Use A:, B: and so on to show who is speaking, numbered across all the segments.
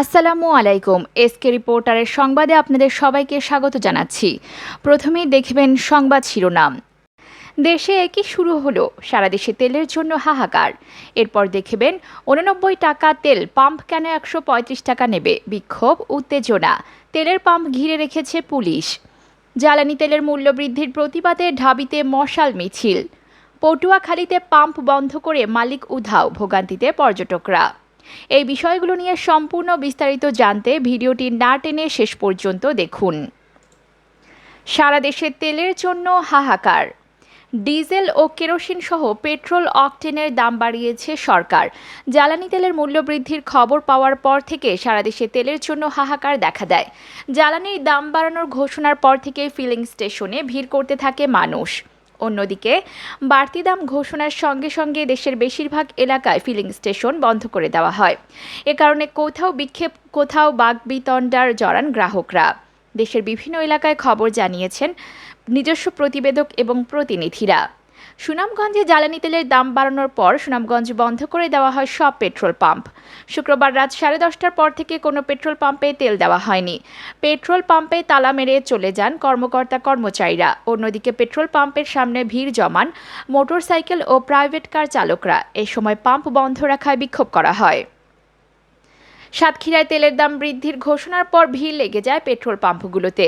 A: আসসালামু আলাইকুম। এসকে রিপোর্টারের সংবাদে আপনাদের সবাইকে স্বাগত জানাচ্ছি। প্রথমেই দেখবেন সংবাদ শিরোনাম। দেশে একই শুরু হলো। সারা দেশে তেলের জন্য হাহাকার। এরপর দেখবেন উননব্বই টাকা তেল পাম্প কেন একশো পঁয়ত্রিশ টাকা নেবে? বিক্ষোভ, উত্তেজনা। তেলের পাম্প ঘিরে রেখেছে পুলিশ। জ্বালানি তেলের মূল্য বৃদ্ধির প্রতিবাদে ঢাবিতে মশাল মিছিল। পটুয়াখালীতে পাম্প বন্ধ করে মালিক উধাও, ভোগান্তিতে পর্যটকরা। এই বিষয়গুলো নিয়ে সম্পূর্ণ বিস্তারিত জানতে ভিডিওটি না টেনে শেষ পর্যন্ত দেখুন। সারা দেশে তেলের জন্য হাহাকার। ডিজেল ও কেরোসিন সহ পেট্রোল অকটেনের দাম বাড়িয়েছে সরকার। জ্বালানি তেলের মূল্য বৃদ্ধির খবর পাওয়ার পর থেকে সারা দেশে তেলের জন্য হাহাকার দেখা দেয়। জ্বালানির দাম বাড়ানোর ঘোষণার পর থেকে ফিলিং স্টেশনে ভিড় করতে থাকে মানুষ। অন্যদিকে বাড়তি দাম ঘোষণার সঙ্গে সঙ্গে দেশের বেশিরভাগ এলাকায় ফিলিং স্টেশন বন্ধ করে দেওয়া হয়। এ কারণে কোথাও বিক্ষেপ, কোথাও বাগবিতণ্ডার জড়ান গ্রাহকরা। দেশের বিভিন্ন এলাকায় খবর জানিয়েছেন নিজস্ব প্রতিবেদক এবং প্রতিনিধিরা। সুনামগঞ্জে জ্বালানি তেলের দাম বাড়ানোর পর সুনামগঞ্জ বন্ধ করে দেওয়া হয় সব পেট্রোল পাম্প। শুক্রবার রাত সাড়ে দশটার পর থেকে কোনো পেট্রোল পাম্পে তেল দেওয়া হয়নি। পেট্রোল পাম্পে তালা মেরে চলে যান কর্মকর্তা কর্মচারীরা। অন্যদিকে পেট্রোল পাম্পের সামনে ভিড় জমান মোটরসাইকেল ও প্রাইভেট কার চালকরা। এ সময় পাম্প বন্ধ রাখায় বিক্ষোভ করা হয়। সাতক্ষীরায় তেলের দাম বৃদ্ধির ঘোষণার পর ভিড় লেগে যায় পেট্রোল পাম্পগুলোতে।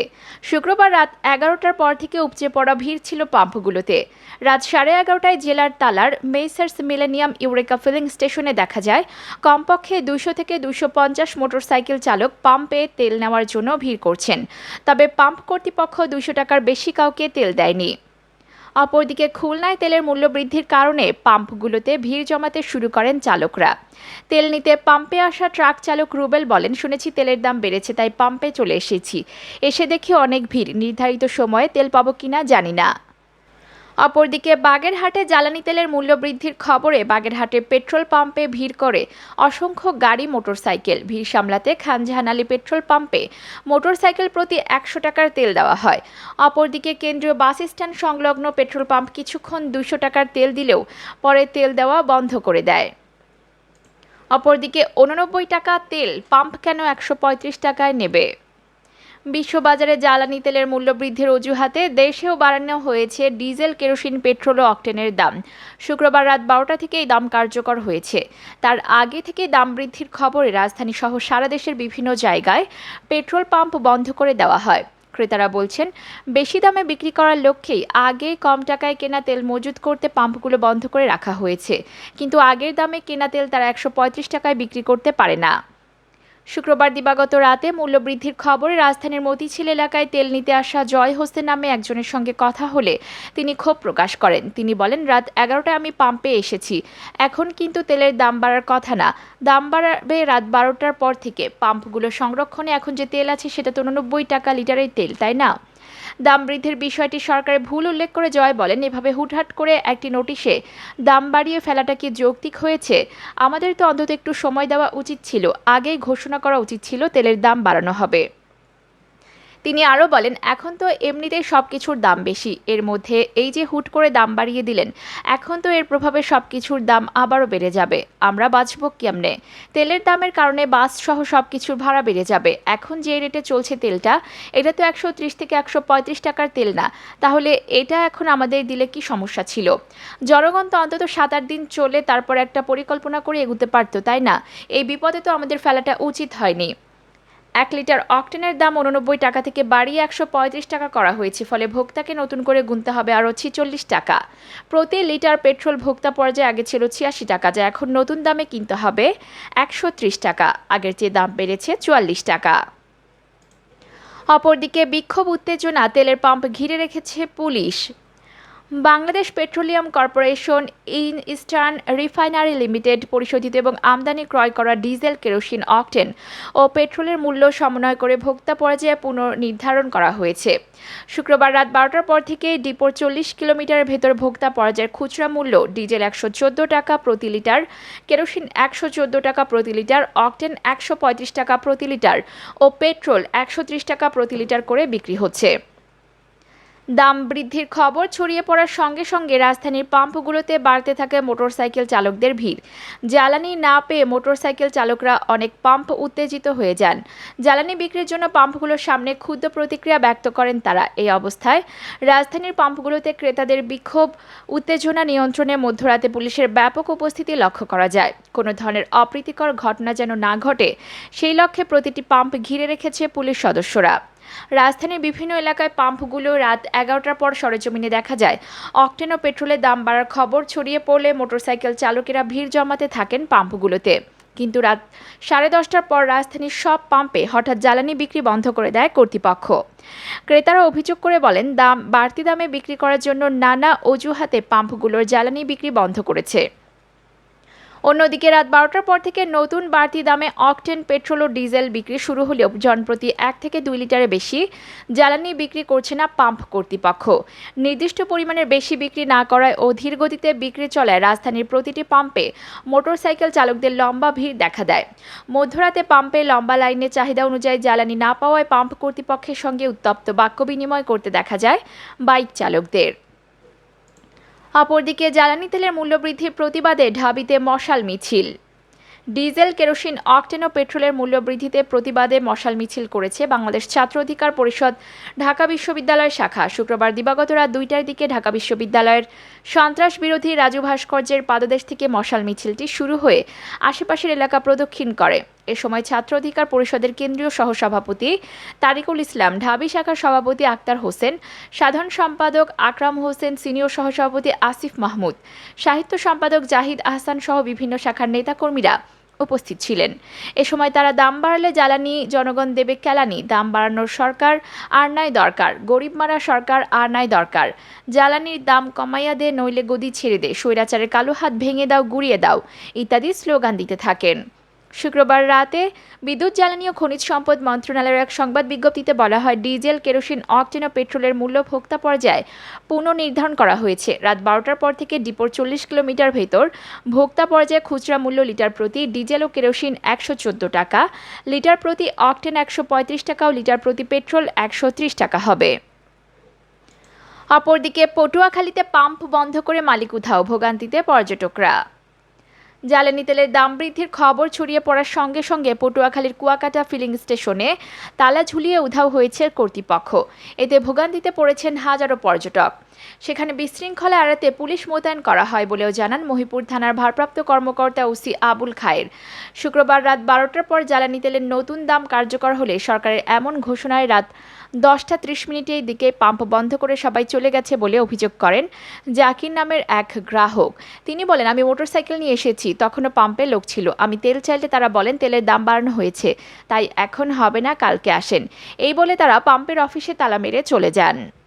A: শুক্রবার রাত এগারোটার পর থেকে উপচে পড়া ভিড় ছিল পাম্পগুলোতে। রাত সাড়ে এগারোটায় জেলার তালার মেসার্স মিলেনিয়াম ইউরেকা ফিলিং স্টেশনে দেখা যায়, কমপক্ষে দুশো থেকে দুশো পঞ্চাশ মোটরসাইকেল চালক পাম্পে তেল নেওয়ার জন্য ভিড় করছেন। তবে পাম্প কর্তৃপক্ষ দুশো টাকার বেশি কাউকে তেল দেয়নি। অপরদিকে খুলনায় তেলের মূল্য বৃদ্ধির কারণে পাম্পগুলোতে ভিড় জমাতে শুরু করেন চালকরা। তেল নিতে পাম্পে আসা ট্রাক চালক রুবেল বলেন, শুনেছি তেলের দাম বেড়েছে, তাই পাম্পে চলে এসেছি। এসে দেখি অনেক ভিড়। নির্ধারিত সময়ে তেল পাবো কিনা জানি না। অপরদিকে বাগেরহাটে জ্বালানি তেলের মূল্য বৃদ্ধির খবরে বাগেরহাটে পেট্রোল পাম্পে ভিড় করে অসংখ্য গাড়ি, মোটরসাইকেল। ভিড় সামলাতে খানজাহান আলী পেট্রোল পাম্পে মোটরসাইকেল প্রতি একশো টাকার তেল দেওয়া হয়। অপরদিকে কেন্দ্রীয় বাস স্ট্যান্ড সংলগ্ন পেট্রোল পাম্প কিছুক্ষণ দুশো টাকার তেল দিলেও পরে তেল দেওয়া বন্ধ করে দেয়। অপরদিকে উননব্বই টাকা তেল, পাম্প কেন একশো পঁয়ত্রিশ টাকায় নেবে? বিশ্ববাজারে জ্বালানি তেলের মূল্য বৃদ্ধির অজুহাতে দেশেও বাড়ানো হয়েছে ডিজেল, কেরোসিন, পেট্রোল ও অকটেনের দাম। শুক্রবার রাত বারোটা থেকে এই দাম কার্যকর হয়েছে। তার আগে থেকে দাম বৃদ্ধির খবরে রাজধানী সহ সারা দেশের বিভিন্ন জায়গায় পেট্রোল পাম্প বন্ধ করে দেওয়া হয়। ক্রেতারা বলছেন, বেশি দামে বিক্রি করার লক্ষ্যেই আগে কম টাকায় কেনা তেল মজুত করতে পাম্পগুলো বন্ধ করে রাখা হয়েছে। কিন্তু আগের দামে কেনা তেল তারা একশো পঁয়ত্রিশ টাকায় বিক্রি করতে পারে না। শুক্রবার দিবাগত রাতে মূল্যবৃদ্ধির খবরে রাজধানীর মতিছিল এলাকায় তেল নিতে আসা জয় হোসেন নামে একজনের সঙ্গে কথা হলে তিনি ক্ষোভ প্রকাশ করেন। তিনি বলেন, রাত এগারোটায় আমি পাম্পে এসেছি। এখন কিন্তু তেলের দাম বাড়ার কথা না। দাম বাড়াবে রাত বারোটার পর থেকে। পাম্পগুলো সংরক্ষণে এখন যে তেল আছে সেটা তো উননব্বই টাকা লিটারের তেল, তাই না? দাম বৃদ্ধির বিষয়টি সরকারের ভুল উল্লেখ করে জয় বলেন। এভাবে হুটহাট করে একটি নোটিশে দাম বাড়িয়ে ফেলাটা কি যৌক্তিক হয়েছে? আমাদের তো অন্তত একটু সময় দেওয়া উচিত ছিল। আগেই ঘোষণা করা উচিত ছিল তেলের দাম বাড়ানো হবে। তিনি আরও বলেন, এখন তো এমনিতেই সব কিছুর দাম বেশি। এর মধ্যে এই যে হুট করে দাম বাড়িয়ে দিলেন, এখন তো এর প্রভাবে সব কিছুর দাম আবারও বেড়ে যাবে। আমরা বাঁচব কেমনে? তেলের দামের কারণে বাস সহ সব কিছুর ভাড়া বেড়ে যাবে। এখন যে রেটে চলছে তেলটা, এটা তো একশো ত্রিশ থেকে একশো পঁয়ত্রিশ টাকার তেল না। তাহলে এটা এখন আমাদের দিলে কি সমস্যা ছিল? জনগণ তো অন্তত সাত আট দিন চলে তারপর একটা পরিকল্পনা করে এগুতে পারতো, তাই না? এই বিপদে তো আমাদের ফেলাটা উচিত হয়নি। এক লিটার অক্টেনের দাম উননব্বই টাকা থেকে বাড়িয়ে একশো পঁয়ত্রিশ টাকা করা হয়েছে, ফলে ভোক্তাকে নতুন করে গুনতে হবে আরও ছিচল্লিশ টাকা। প্রতি লিটার পেট্রোল ভোক্তা পর্যায়ে আগে ছিল ছিয়াশি টাকা, যা এখন নতুন দামে কিনতে হবে একশো ত্রিশ টাকা। আগের চেয়ে দাম বেড়েছে চুয়াল্লিশ টাকা। অপরদিকে বিক্ষোভ, উত্তেজনা, তেলের পাম্প ঘিরে রেখেছে police. Bangladesh petroleum corporation in eastern refinery limited পরিশোধিত এবং আমদানি ক্রয় করা ডিজেল কেরোসিন, অকটেন ও পেট্রোলের মূল্য সমন্বয় করে ভোক্তা পর্যায়ে পুনর্নির্ধারণ করা হয়েছে। শুক্রবার রাত বারোটার পর থেকে ডিপোর চল্লিশ কিলোমিটারের ভেতর ভোক্তা পর্যায়ের খুচরা মূল্য ডিজেল একশো চোদ্দ টাকা প্রতি লিটার, কেরোসিন একশো চোদ্দ টাকা প্রতি লিটার, অকটেন একশো পঁয়ত্রিশ টাকা প্রতি লিটার ও পেট্রোল একশো ত্রিশ টাকা প্রতি লিটার করে বিক্রি হচ্ছে। দাম বৃদ্ধির খবর ছড়িয়ে পড়ার সঙ্গে সঙ্গে রাজধানীর পাম্পগুলোতে বাড়তে থাকে মোটরসাইকেল চালকদের ভিড়। জ্বালানি না পেয়ে মোটরসাইকেল চালকরা অনেক পাম্প উত্তেজিত হয়ে যান। জ্বালানি বিক্রির জন্য পাম্পগুলোর সামনে ক্ষুদ্র প্রতিক্রিয়া ব্যক্ত করেন তারা। এই অবস্থায় রাজধানীর পাম্পগুলোতে ক্রেতাদের বিক্ষোভ, উত্তেজনা নিয়ন্ত্রণে মধ্যরাতে পুলিশের ব্যাপক উপস্থিতি লক্ষ্য করা যায়। কোনো ধরনের অপ্রীতিকর ঘটনা যেন না ঘটে, সেই লক্ষ্যে প্রতিটি পাম্প ঘিরে রেখেছে পুলিশ সদস্যরা। রাজধানীর বিভিন্ন এলাকায় পাম্পগুলো রাত এগারোটার পর সরেজমিনে দেখা যায়। অকটেন ও পেট্রোলের দাম বাড়ার খবর ছড়িয়ে পড়লে মোটরসাইকেল চালকেরা ভিড় জমাতে থাকেন পাম্পগুলোতে। কিন্তু রাত সাড়ে দশটার পর রাজধানীর সব পাম্পে হঠাৎ জ্বালানি বিক্রি বন্ধ করে দেয় কর্তৃপক্ষ। ক্রেতারা অভিযোগ করে বলেন, দাম বাড়তি দামে বিক্রি করার জন্য নানা অজুহাতে পাম্পগুলোর জ্বালানি বিক্রি বন্ধ করেছে। অন্যদিকে রাত বারোটার পর থেকে নতুন বাড়তি দামে অকটেন, পেট্রোল ও ডিজেল বিক্রি শুরু হলেও জনপ্রতি এক থেকে দুই লিটারের বেশি জ্বালানি বিক্রি করছে না পাম্প কর্তৃপক্ষ। নির্দিষ্ট পরিমাণের বেশি বিক্রি না করায় ও ধীর গতিতে বিক্রি চলায় রাজধানীর প্রতিটি পাম্পে মোটরসাইকেল চালকদের লম্বা ভিড় দেখা দেয়। মধ্যরাতে পাম্পে লম্বা লাইনে চাহিদা অনুযায়ী জ্বালানি না পাওয়ায় পাম্প কর্তৃপক্ষের সঙ্গে উত্তপ্ত বাক্য বিনিময় করতে দেখা যায় বাইক চালকদের। অপরদিকে জ্বালানি তেলের মূল্যবৃদ্ধির প্রতিবাদে ঢাবিতে মশাল মিছিল। ডিজেল, কেরোসিন, অকটেন ও পেট্রোলের মূল্যবৃদ্ধিতে প্রতিবাদে মশাল মিছিল করেছে বাংলাদেশ ছাত্র অধিকার পরিষদ ঢাকা বিশ্ববিদ্যালয়ের শাখা। শুক্রবার দিবাগত রাত দুইটার দিকে ঢাকা বিশ্ববিদ্যালয়ের সন্ত্রাস বিরোধী রাজু ভাস্কর্যের পাদদেশ থেকে মশাল মিছিলটি শুরু হয়ে আশেপাশের এলাকা প্রদক্ষিণ করে। এ সময় ছাত্র অধিকার পরিষদের কেন্দ্রীয় সহসভাপতি তারিকুল ইসলাম, ঢাবি শাখার সভাপতি আক্তার হোসেন, সাধারণ সম্পাদক আকরাম হোসেন, সিনিয়র সহসভাপতি আসিফ মাহমুদ, সাহিত্য সম্পাদক জাহিদ আহসান সহ বিভিন্ন শাখার নেতাকর্মীরা উপস্থিত ছিলেন। এ সময় তারা দাম বাড়ালে জ্বালানি, জনগণ দেবে কেলানি, দাম বাড়ানোর সরকার আর নাই দরকার, গরিব মারা সরকার আর নাই দরকার, জ্বালানির দাম কমাইয়া দে নইলে গদি ছেড়ে দে, স্বৈরাচারের কালো হাত ভেঙে দাও, গুড়িয়ে দাও, ইত্যাদি স্লোগান দিতে থাকেন। শুক্রবার রাতে বিদ্যুৎ জ্বালানি ও খনিজ সম্পদ মন্ত্রণালয়ের এক সংবাদ বিজ্ঞপ্তিতে বলা হয়, ডিজেল, কেরোসিন, অকটেন ও পেট্রোলের মূল্য ভোক্তা পর্যায়ে পুনর্নির্ধারণ করা হয়েছে। রাত বারোটার পর থেকে ডিপোর চল্লিশ কিলোমিটার ভেতর ভোক্তা পর্যায়ে খুচরা মূল্য লিটার প্রতি ডিজেল ও কেরোসিন একশো চোদ্দ টাকা, লিটার প্রতি অকটেন একশো পঁয়ত্রিশ টাকা ও লিটার প্রতি পেট্রোল একশো ত্রিশ টাকা হবে। অপরদিকে পটুয়াখালীতে পাম্প বন্ধ করে মালিক উধাও ভোগান্তিতে পর্যটকরা। জ্বালানি তেলের দাম বৃদ্ধির খবর ছড়িয়ে পড়ার সঙ্গে সঙ্গে পটুয়াখালীর কুয়াকাটা ফিলিং স্টেশনে তালা ঝুলিয়ে উধাও হয়েছে কর্তৃপক্ষ। এতে ভোগান্তিতে পড়েছেন হাজারো পর্যটক। সেখানে বিশৃঙ্খলা এড়াতে পুলিশ মোতায়েন করা হয় বলেও জানান মহিপুর থানার ভারপ্রাপ্ত কর্মকর্তা ওসি আবুল খায়ের। শুক্রবার রাত বারোটার পর জ্বালানি তেলের নতুন দাম কার্যকর হলে সরকারের এমন ঘোষণায় রাত দশটা ত্রিশ মিনিটের দিকে পাম্প বন্ধ করে সবাই চলে গেছে বলে অভিযোগ করেন জাকির নামের এক গ্রাহক। তিনি বলেন, আমি মোটরসাইকেল নিয়ে এসেছি, তখনও পাম্পে লোক ছিল। আমি তেল চাইলে তারা বলেন তেলের দাম বাড়ানো হয়েছে, তাই এখন হবে না, কালকে আসেন। এই বলে তারা পাম্পের অফিসে তালা মেরে চলে যান।